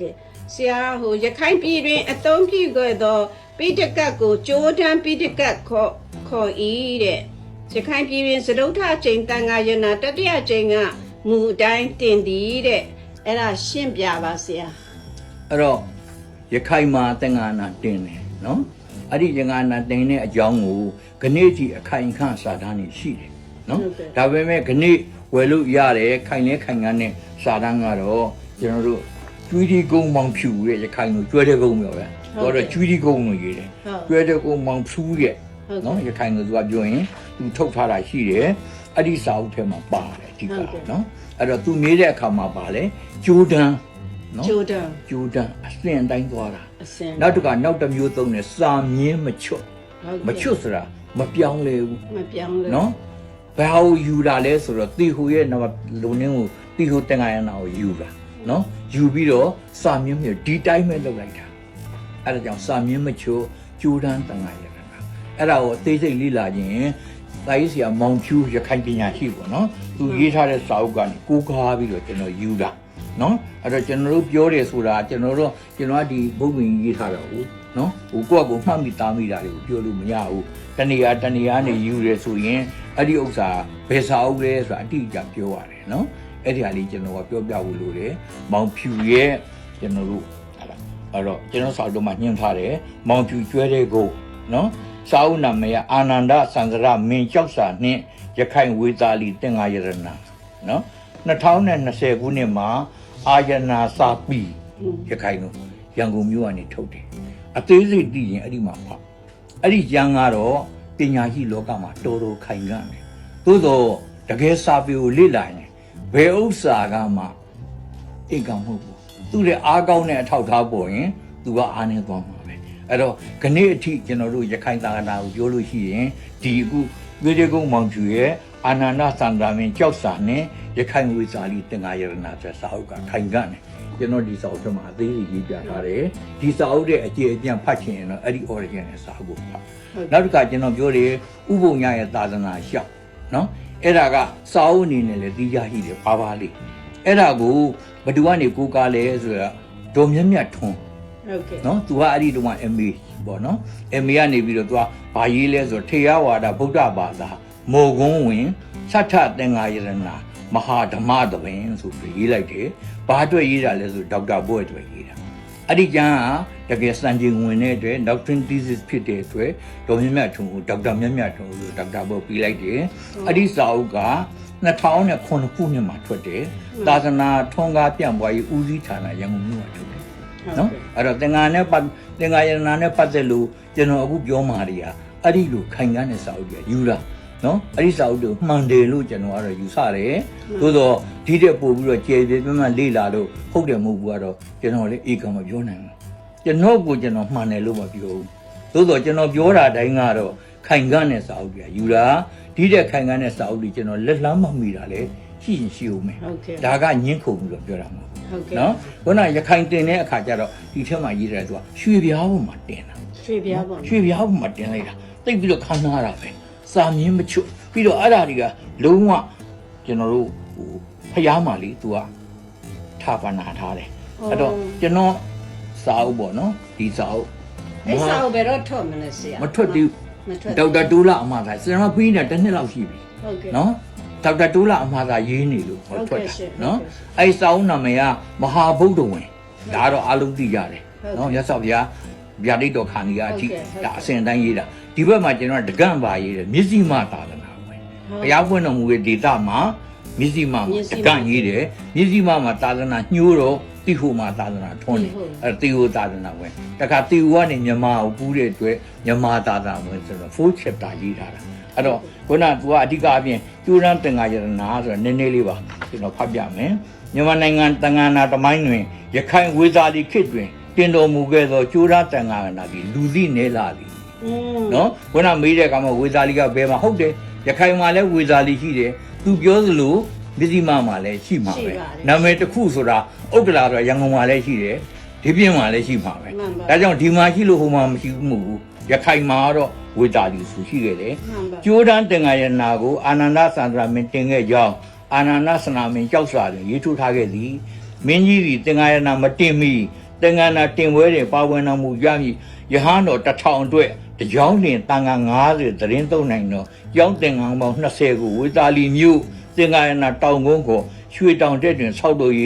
ကဲ့ဆရာဟိုရခိုင်ပြည်တွင်အသုံးပြုခဲ့သောပိဋကတ်ကိုကြိုးတန်းပိဋကတ်ခေါ်ခေါ်ဤတဲ့ရခိုင်ပြည်တွင်သဒုဋ္ဌချိန်တန်ခါယနာတတိယချိန်ကမူအတိုင်းတင်သည်တဲ့အဲ့ဒါရှင်းပြပါဆရာအဲ့တော့ရခိုင်မှာသင်္ကနာတင်တယ်နော်အဲ့ဒီသင်္ကနာတင်တဲ့အကြောင်းကိုခဏကြည့်အခိုင်အခန့်စာတမ်းနေရှိတယ်နော်ဟုတ်ကဲ့ဒါပေမဲ့ခဏဝယ်လို့ရတယ်ခိုင်လဲခိုင်ကန်းနဲ့စာတမ်းကတော့ကျွန်တော်တို့ ကျွီးဒီကုန်းမောင်ဖြူရဲ့ရခိုင်ကိုကျွဲတဲ့ကုန်းမျိုးပဲဟုတ်ကဲ့တော့ကျွီးဒီကုန်းလို့ရေးတယ်ဟုတ်ကျွဲတဲ့ကုန်းမောင်ဖြူရဲ့ဟုတ်ကဲ့နော်ရခိုင်ကိုသူကပြောရင်သူထုတ်ထားတာရှိတယ်အဲ့ဒီစာအုပ်ထဲမှာပါတယ်အဓိကဟုတ်ကဲ့နော်အဲ့တော့သူနေတဲ့အခါမှာပါလေဂျိုဒန်နော်ကြိုးတန်းဂျိုဒန်အစင်တိုင်းသွားတာအစင်နောက်တစ်ခါနောက်တစ်မျိုးသုံးတယ်စာမြင်းမချွတ်ဟုတ်ကဲ့မချွတ်ဆိုတာမပြောင်းလဲဘူးမပြောင်းလဲနော်ဘယ်ဟာကိုယူတာလဲဆိုတော့တီဟူရဲ့နံပါတ်လုံနှင်းကိုတီဟူတင်္ဂရနာကိုယူတာနော် ယူပြီးတော့စာမြင်းမြဒီတိုင်းပဲလုပ်လိုက်တာအဲ့ဒါကြောင့်စာမြင်းမချွတ်ဂျိုဒန်တင်္ဂရနာအဲ့ဒါကိုအသေးစိတ်လေ့လာခြင်းတာရေးဆရာမောင်ဖြူရခိုင်ပညာရှိပေါ့နော်သူရေးထားတဲ့စာအုပ်ကနေကိုးကားပြီးတော့ကျွန်တော်ယူတာနော်အဲ့တော့ကျွန်တော်တို့ပြောတယ်ဆိုတာကျွန်တော်တို့ကျွန်တော်ကဒီဘုတ်ဝင်ရေးထားတာဟုတ်နော်ဟိုကိုယ့်အကိုမှတ်မိသားမိတာတွေကိုပြောလို့မရဘူးတဏှာတဏှာနဲ့ယူရဲဆိုရင်အဲ့ဒီဥစ္စာဘယ်စာအုပ်လဲဆိုတာအတိအကျပြောရတယ်နော် အဲ့ဒီဟာလေးကျွန်တော်ကပြောပြဖို့လိုတယ်မောင်ဖြူရဲ့ကျွန်တော်တို့ဟာလားအဲ့တော့ကျွန်တော်စာအုပ်တော့မှညှင်းထားတယ်မောင်ဖြူကျွဲတဲ့ကိုနော်စာအုပ်နာမည်ကအာနန္ဒသံဃရမင်းကြောက်စာနှင့်ရခိုင်ဝေသာလီတင်္ဂါယရဏနော်2020ခုနှစ်မှာအာယနာစာပီရခိုင်တို့ရန်ကုန်မြို့ကနေထုတ်တယ်အသေးစိတ်သိရင်အဲ့ဒီမှာပါအဲ့ဒီရန်ကတော့ပညာရှိလောကမှာတော်တော်ခိုင်ခံ့တယ်သို့တော့တကယ်စာပေကိုလေ့လာရင် ဘယ်ဥစ္စာကမှအိတ်ကမဟုတ်ဘူးသူ့ရဲ့အားကောင်းတဲ့အထောက်အထားပေါ်ရင်သူကအားနေသွားမှာပဲအဲ့တော့ခဏအထိကျွန်တော်တို့ရခိုင်သာသနာကိုပြောလို့ရှိရင်ဒီအခုဝိရေကုန်းမောင်ကျူရဲ့အာနန္ဒသန္တာမင်းကြောက်စာနဲ့ရခိုင်ဝေစာလီတင်္ဂါယရဏဆိုစာအုပ်ကခိုင်ခံ့တယ်ကျွန်တော်ဒီစာအုပ်ထဲမှာအသေးစိတ်ရေးပြထားတယ်ဒီစာအုပ်ရဲ့အကျေအပြန်ဖတ်ချင်ရင်တော့အဲ့ဒီ origin နဲ့စာအုပ်ကိုဖတ်နောက်တစ်ခါကျွန်တော်ပြောတယ်ဥပုံညရဲ့သာသနာရှောက်နော် အဲ့ဒါကစာအုပ်အနေနဲ့လည်းသိကြရှိတယ်ပါပါလေးအဲ့ဒါကိုဘယ်သူကနေကိုးကားလဲဆိုတော့ဒေါ်မြတ်မြတ်ထွန်းဟုတ်ကဲ့နော်သူကအဲ့ဒီတုန်းက MA ပေါ့နော် MA ကနေပြီးတော့သူကဘာရေးလဲဆိုတော့ထေရဝါဒဗုဒ္ဓဘာသာမော်ကွန်းဝင်သတ္ထသင်္ဃာယရဏမဟာဓမ္မသဘင်ဆိုပြီးရေးလိုက်တယ်ဘာအတွက်ရေးတာလဲဆိုဒေါက်တာဘွဲ့အတွက်ရေးတာ အဲ့ဒီကျမ်းကတကယ်စံချိန်ဝင်တဲ့အတွက် doctrine thesis ဖြစ်တဲ့အတွက်ဒေါ်မြတ်မြတ်ထုံကိုဒေါက်တာမြတ်မြတ်ထုံကိုဒေါက်တာဘောပြီးလိုက်တယ်အဲ့ဒီစာအုပ်က2009ခုနှစ်မှာထွက်တယ်သာသနာထွန်းကားပြန့်ပွားရေးဦးစီးဌာနရန်ကုန်မြို့မှာထွက်တယ်နော်အဲ့တော့သင်္ဃာနဲ့ပတ်သင်္ဃာယရနာနဲ့ပတ်သက်လို့ကျွန်တော်အခုပြောမှာတွေကအဲ့ဒီလိုခိုင်ခံ့တဲ့စာအုပ်တွေယူတာ နော်အဲ့ဒီစာအုပ်တွေမှန်တယ်လို့ကျွန်တော်ကတော့ယူဆတယ်သို့တော့ဒီတဲ့ပို့ပြီးတော့ကျေကျေပြန့်ပြန့်လေ့လာလို့ဟုတ်တယ်မဟုတ်ဘူးကတော့ကျွန်တော်လည်းအေကံမပြောနိုင်ဘူးကျွန်တော်ကိုကျွန်တော်မှန်တယ်လို့မပြောဘူးသို့တော့ကျွန်တော်ပြောတာတိုင်းကတော့ခိုင်ကန်းတဲ့စာအုပ်ကြီးယူတာဒီတဲ့ခိုင်ကန်းတဲ့စာအုပ်ကြီးကျွန်တော်လက်လန်းမမိတာလေရှိရင်ရှိဦးမယ်ဟုတ်ကဲ့ဒါကညင်းခုန်ပြီးတော့ပြောတာမဟုတ်ဟုတ်ဘူးကဲ့နော်ခုနရခိုင်တင်တဲ့အခါကျတော့ဒီထက်မှရေးတယ်သူကရွှေပြားပေါ်မှာတင်တာရွှေပြားပေါ့ရွှေပြားပေါ်မှာတင်လိုက်တာတိတ်ပြီးတော့ခမ်းနားတာပဲ စာမြင်းမချွတ်ပြီးတော့အဲ့ဒါတွေကလုံးဝကျွန်တော်တို့ဟိုဖျားမှလေသူကထာပနာထားတယ်အဲ့တော့ကျွန်တော်စာအုပ်ပေါ့နော်ဒီစာအုပ်အဲ့စာကိုဘယ်တော့ထွက်မလဲဆရာမထွက်သေးမထွက်ဒေါက်တာတူလာအမှားသာစင်မပြီးနေတာတစ်နှစ်လောက်ရှိပြီဟုတ်ကဲ့နော်ဒေါက်တာတူလာအမှားသာရေးနေလို့ဟောဟုတ်ထွကဲ့က်တာရှင်နော်ဟုတ်ကဲ့အဲ့စာအုပ်နာမည်ကမဟာဗုဒ္ဓဝင်ဒါကတော့အလုံးသိကြတယ်ဟုတ်ကဲ့နော်ရသော်ဗျာ ဗျာဒိတ်တော်ခါနီကအထိဟုတ်ကဲ့ဟုတ်ကဲ့ဒါအစဉ်အတိုင်းရေးတာဒီဘက်မှာကျွန်တော်ကတကန့်ပါရေးတယ်မျက်စိမသာသနာဝင်ဘုရားပွင့်တော်မူတဲ့ဒေတာမှာမျက်စိမမှာမျက်စိတမကန့်ရေးတယ်မျက်စိမမှာသာသနာညှိုးတော့တိဟုမှာသာသနာထွန်းတယ်ဟုတ်အဲ့တေဟိုသာသနာဝင်တခါတေဟိုကနေမြန်မာကိုပူးတဲ့အတွက်မြန်မာသာသနာဝင်ဆိုတော့ full chapter ရေးထားတာအဲ့တော့ခုနက तू ကအဓိကအပြင်ကျူရန်တင်္ဂါယရနာဆိုတော့နည်းနည်းလေးပါကျွန်တော်ဖတ်ပြမယ်မြန်မာနိုင်ငံတန်ငါနာတမိုင်းတွင်ရခိုင်ဝေဇာလီခေတ်တွင် တင်တော်မူခဲ့သောကျူရန်တင်္ဂါနာသည်လူသိနေလာသည်อืมနော်ခုနမေးတဲ့အခါမှာဝေဇာလီကဘယ်မှာဟုတ်တယ်ရခိုင်မှာလည်းဝေဇာလီရှိတယ်သူပြောသလိုမြစီမမှာလည်းရှိမှာပဲနာမည်တစ်ခုဆိုတာဥက္ကလာဆိုတာရန်ကုန်မှာလည်းရှိတယ်ဒီပြင်မှာလည်းရှိမှာပဲဒါကြောင့်ဒီမှာရှိလို့ဟိုမှာမရှိဘူးမဟုတ်ဘူးရခိုင်မှာတော့ဝေဇာလီဆိုရှိခဲ့တယ်မှန်ပါကျိုးတန်းတင်္ဂရနာကိုအာနန္ဒသန္တရာမင်းတင်ခဲ့ကြောင်းအာနန္ဒသနာမင်းကြောက်စွာတွင်ရေးထုတ်ထားခဲ့သည်မင်းကြီးသည်တင်္ဂါယနာမတင်မီ တင်္ဂါနာတင်ပွဲတွင်ပါဝင်တော်မူကြမည်ယဟန်တော်တစ်ထောင်အတွက်တကြောင်းတင်တန်ခါ90သတင်းသုံးနိုင်တော့ကျောင်းတင်္ဂါပေါင်း20ကိုဝေသာလီမြို့တင်္ဂါယနာတောင်ကုန်းကိုရွှေတောင်တက်တွင်ဆောက်တော်၍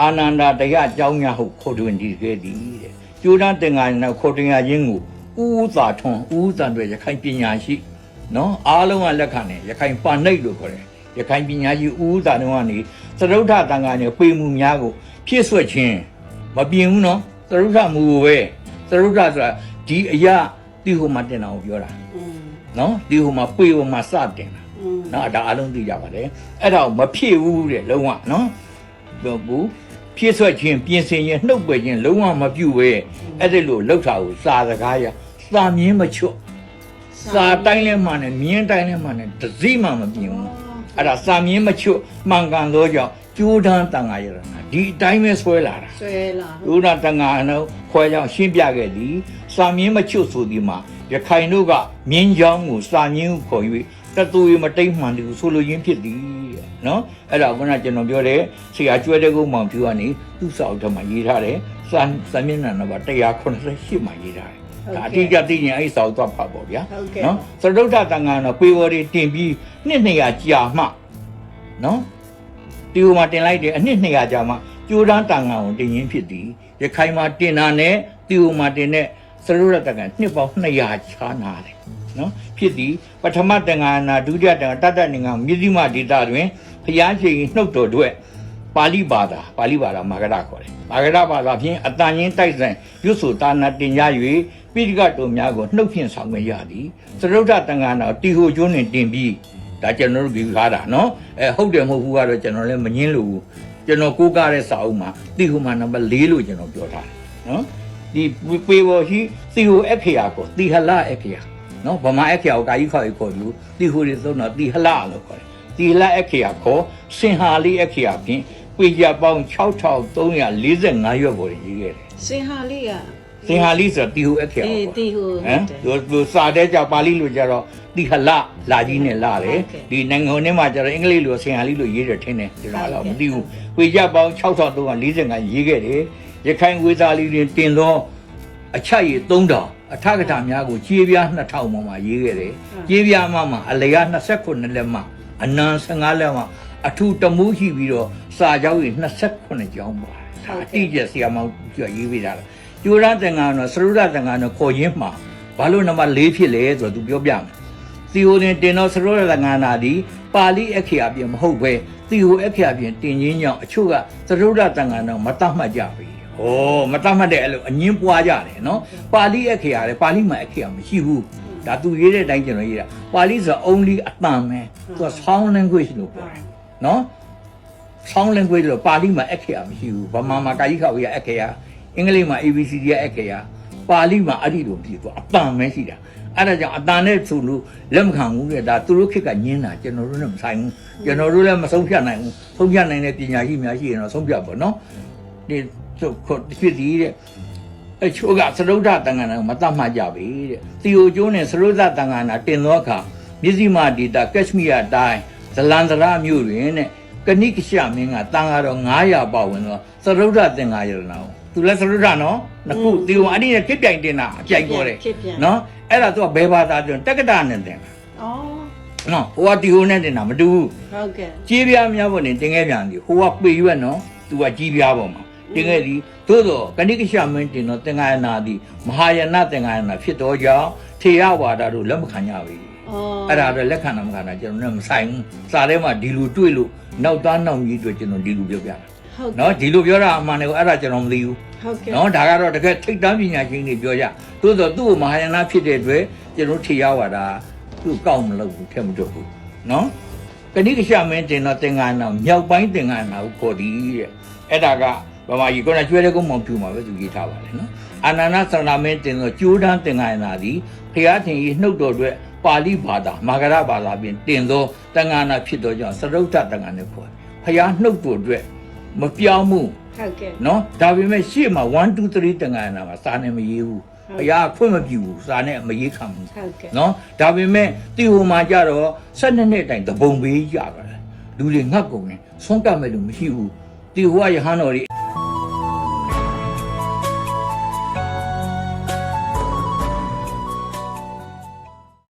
အာနန္ဒတရားကျောင်းများဟုခေါ်တွင်ဒီခဲ့သည်တဲ့ကျိုးတန်းတင်္ဂါယနာခေါ်တင်ရခြင်းကိုဥဥသာထွန်းဥဥသာတွေရခိုင်ပညာရှိနော်အားလုံးကလက်ခံတယ်ရခိုင်ပန်နှိတ်လို့ခေါ်တယ်ရခိုင်ပညာကြီးဦးသာတော်ကနေသရုတ်ထတန်ခါနဲ့ပေမှုများကိုဖြည့်ဆွက်ခြင်း မပြင်းဘူးနော်သရုပ်မူပဲသရုပ်ဆိုတာဒီအရာတိဟိုမှာတင်တာကိုပြောတာနော်ဒီဟိုမှာပေဟိုမှာစတင်တာနော်ဒါအလုံးသိကြပါတယ်အဲ့ဒါမဖြည့်ဘူးတဲ့လုံးဝနော်ဘူးဖြည့်ဆွက်ခြင်းပြင်ဆင်ခြင်းနှုတ်ပယ်ခြင်းလုံးဝမပြုတ်ပဲအဲ့ဒီလိုလှုပ်တာကိုစာစကားရစာမြင်းမချွတ်စာတိုင်းလဲမှနဲ့မြင်းတိုင်းလဲမှနဲ့တစည်းမှမပြင်းဘူးအဲ့ဒါစာမြင်းမချွတ်မှန်ကန်သောကြောင့် ကျိုးတန်းတန်ခါရတာဒီအတိုင်းပဲဆွဲလာတာဆွဲလာကျိုးတန်းတန်ခါနော်ခွဲကြောင့်ရှင်းပြခဲ့သည်စာမြင်းမချွတ်ဆိုဒီမှာရခိုင်တို့ကမြင်းချောင်းကိုစာမြင်းကိုခေါ်၍တတူရမတိတ်မှန်တယ်ဆိုလိုရင်းဖြစ်သည်တဲ့နော်အဲ့ဒါကကျွန်တော်ပြောတယ်ဆရာကျွဲတဲ့ကုန်းမောင်ဖြူကနေသူ့စာအုပ်ထဲမှာရေးထားတယ်စာစာမျက်နှာနံပါတ်188မှာရေးထားတယ်ဒါအတိအကျသိရင်အဲ့ဒီစာအုပ်သွားဖတ်ပေါ့ဗျာဟုတ်ကဲ့နော်သရုတ်ထတန်ခါတော့ပေဝရီတင်ပြီးနှစ်200ကြာမှနော် ဒီဟိုမှာတင်လိုက်တယ်အနှစ်200ကြာမှကျိုးတန်းတန်ခါကိုတင်ရင်းဖြစ်သည်ရခိုင်မှာတင်တာနဲ့ဒီဟိုမှာတင်တဲ့သရုတ်ထတန်ခါနှစ်ပေါင်း200ချာနာတယ်နော်ဖြစ်သည်ပထမတန်ခါနာဒုတိယတန်ခါတတ္တနေငါမြစ်တိမဒေတာတွင်ဖျားရှင်နှုတ်တော်တို့ပါဠိဘာသာပါဠိဘာသာမာဂရခေါ်တယ်မာဂရဘာသာဖြင့်အတန်ချင်းတိုက်ဆိုင်ရွတ်ဆိုတာနာတင်ကြ၍ပိဋကတ်တို့များကိုနှုတ်ဖြင့်ဆောင်ခွင့်ရသည်သရုတ်ထတန်ခါနာတီဟိုကျွန်းတွင်တင်ပြီး ဒါကျွန်တော်တို့ဒီကားတာနော်အဲဟုတ်တယ်မဟုတ်ဘူးကတော့ကျွန်တော်လည်းမငင်းလို့ဘူးကျွန်တော်ကိုးကားတဲ့စာအုပ်မှာတီဟိုမှာနံပါတ်၄လို့ကျွန်တော်ပြောထားတယ်နော်ဒီပေဝရှိတီဟိုအခရာကိုတီဟလာအခရာနော်ဗမာအခရာကိုကာကြီးခေါ်ပြီးခေါ်လို့တီဟိုတွေသုံးတော့တီဟလာလို့ခေါ်တယ်တီလာအခရာခေါ်စင်ဟာလေးအခရာဖြင့်ပေကြပေါင်း6345ရွက်ပေါ်ရေးခဲ့တယ်စင်ဟာလေးက စင်ဟာလေးဆိုတာတီဟူအခရာအေးပေါ့တီဟိုဟမ်သူသူစာတဲ့ကြပါဠိလိုကြတော့တီဟလလာကြီးနဲ့လာတယ်ဟုတ်ကဲ့ဒီနိုင်ငံထဲမှာကြတော့အင်္ဂလိပ်လိုစင်ဟာလေးလိုရေးတယ်ထင်တယ်ကျွန်တော်တော့ဟုတ်မကဲ့သိဘူးပေကြပေါင်း6345ရေးခဲ့တယ်ရခိုင်ဝေသာလီတွင်တင်သောအချက်ရည်3000အထကထာများကိုကြေးပြား2000ပေါ်မှာရေးခဲ့တယ်ကြေးပြားမှမှာအလေက29လက်မှအနံ15လက်မှအထူတမူးရှိပြီးတော့စာကြောင်းရ28ကြောင်းပါတယ်ဒါအတိအကျဆီယမောင်ပြရေးပေးတာလား ကျိုးရတန်ငါတော့စရုရတန်ငါတော့ခေါ်ရင်းမှာဘာလို့နံပါတ်4ဖြစ်လဲဆိုတော့သူပြောပြမယ်စီဟိုတင်တင်တော့စရုရတန်ငါနာဒီပါဠိအခရာပြင်မဟုတ်ပဲစီဟိုအခရာပြင်တင်ချင်းကြောင့်အချို့ကစရုရတန်ငါတော့မတတ်မှတ်ကြဘူး။ဩမတတ်မှတ်တဲ့အဲ့လိုအငင်းပွားကြတယ်နော်။ပါဠိအခရာလေပါဠိမှာအခရာမရှိဘူး။ဒါသူရေးတဲ့အတိုင်းကျွန်တော်ရေးတာ။ပါဠိဆို only အတန်ပဲ။သူက sound language လို့ပြောတယ်။နော်။ sound language လို့ပါဠိမှာအခရာမရှိဘူး။ဗမာမှာကာယိခဝေယအခရာ အင်္ဂလိပ်မှာ ABCD ရဲ့အခရာပါဠိမှာအဲ့ဒီလိုဖြစ်သွားအတန်ပဲရှိတာ။အဲ့ဒါကြောင့်အတန်နဲ့ဆိုလို့လက်မခံဘူးတဲ့ဒါသူတို့ခေတ်ကညင်းတာကျွန်တော်တို့နဲ့မဆိုင်ဘူးကျွန်တော်တို့လည်းမဆုံးဖြတ်နိုင်ဘူးဆုံးဖြတ်နိုင်တဲ့ပညာရှိများရှိရင်တော့ဆုံးဖြတ်ပါနော်ဒီဆိုခေါ်ဖြစ်ဒီတဲ့အချို့ကသရုဒ္ဓတန်ခါနာကိုမတတ်မှတ်ကြပြီတဲ့တီယိုကျိုးနဲ့သရုဒ္ဓတန်ခါနာတင်သောအခါမြစ္စည်းမဒေတာကက်ရှမီယာတိုင်းဇလန်ဒရာမြို့တွင်တဲ့ကနိကရှမင်းကတန်ခါတော့900ပါဝင်သောသရုဒ္ဓသင်္ဃာယရနာကို သူလည်းသရုဒ္ဓနော်နှစ်ခုတီယိုအဲ့ဒီနဲ့ဖြစ်ပြိုင်တင်တာအပြိုင်ပေါ်တယ်ဖြစ်ပြန်နော်အဲ့ဒါသူကဘယ်ဘာသာပြောတက္ကတာနဲ့တင်တာဩနော်ဟိုကတီဟိုနဲ့တင်တာမတူဘူးဟုတ်ကဲ့ကြီးပြားများပေါ်နေတင်ခဲ့ပြန်ပြီဟိုကပေရွက်နော်သူကကြီးပြားပေါ်မှာတင်ခဲ့သည်သို့တော့ကဏိကရှမင်းတင်တော့သင်္ဃာယနာသည်မဟာယနာသင်္ဃာယနာဖြစ်တော့ကြောင့်ထေရဝါဒတို့လက်မခံကြဘူးဩအဲ့ဒါတော့လက်ခံတာမခံတာကျွန်တော်လည်းမဆိုင်ဘူးစာထဲမှာဒီလိုတွေ့လို့နောက်သားနောက်ကြီးတွေ့ကျွန်တော်ဒီလိုပြောပြတာ ဟုတ်ကဲ့ နော်ဒီလိုပြောတာအမှန်တကယ်အဲ့ဒါကျွန်တော်မသိဘူး ဟုတ်ကဲ့ နော်ဒါကတော့တကယ်ထိတ်တန်းပညာရှင်တွေပြောကြသို့တော့သူ့ကိုမဟာယနာဖြစ်တဲ့အတွက်ကျွန်တော်ထေရဝါဒသူ့ကောက်မလုပ်ဘူးထက်မတော့ဘူးနော်ကဏိကရှမင်းတင်တော့သင်္ကန်းနာမြောက်ပိုင်းသင်္ကန်းနာကိုခေါ်သည်တဲ့အဲ့ဒါကဗမာကြီးကကျွဲတဲ့ကုန်းမောင်ပြူမှာပဲသူရေးထားပါတယ်နော်အာနန္ဒသရဏမင်းတင်တော့ကျိုးတန်းသင်္ကန်းနာသည်ဖျားထင်ကြီးနှုတ်တော်အတွက်ပါဠိဘာသာမာဂရဘာသာဖြင့်တင်သောသင်္ကန်းနာဖြစ်သောကြောင့်သရုတ်ထသင်္ကန်းနဲ့ခေါ်တယ်ဖျားနှုတ်တော်အတွက် မပြောင်းမှုဟုတ်ကဲ့ နော်ဒါပေမဲ့ရှေ့မှာ1 2 3တန်ခါနာမှာစာနဲ့မရေးဘူးဘုရားဖွင့်မပြူဘူးစာနဲ့မရေးခံဘူးဟုတ်ကဲ့နော်ဒါပေမဲ့တီဟိုမှာကြတော့12နှစ်တိုင်တပုံပေးကြပါလားလူတွေငတ်ကုန်တယ်ဆုံးကတ်မဲ့လို့မရှိဘူးတီဟိုကယဟန်တော်တွေ